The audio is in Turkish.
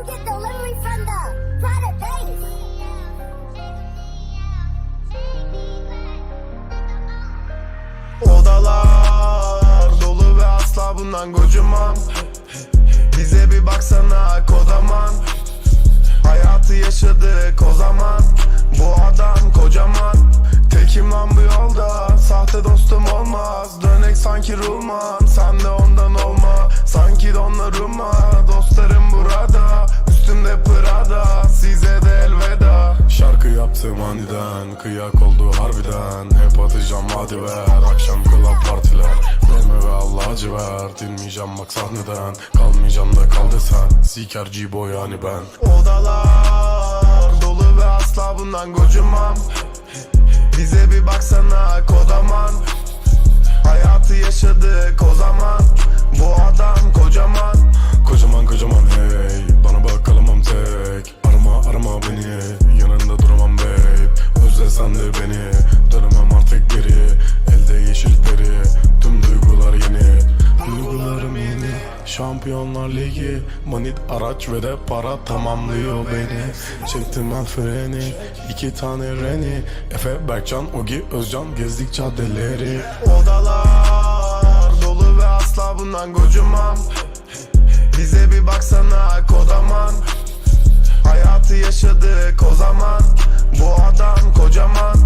You get delivery from the Prada base. Odalar dolu ve asla bundan gocumam Bize bir baksana kodaman Hayatı yaşadık o zaman. Bu adam kocaman. Tekim lan bu yolda. Sahte dostum olmaz. Dönek sanki rulman Sen de ondan olma Yaptım aniden Kıyak oldu harbiden. Hep atacağım hadi ver Akşam club partiler. Verme ve Allah acı ver Dinmeyeceğim bak sahneden. Kalmayacağım da kal desen Siker G-boy yani ben. Odalar dolu ve asla bundan gocumam Bize bir baksana kodaman. Hayatı yaşadık Şampiyonlar Ligi. Manit araç ve de para tamamlıyor beni. Çektim ben freni iki tane Reni. Efe Berkcan Ogi Özcan gezdik caddeleri. Odalar dolu ve asla bundan gocumam Bize bir baksana kodaman. Hayatı yaşadık o zaman. Bu adam kocaman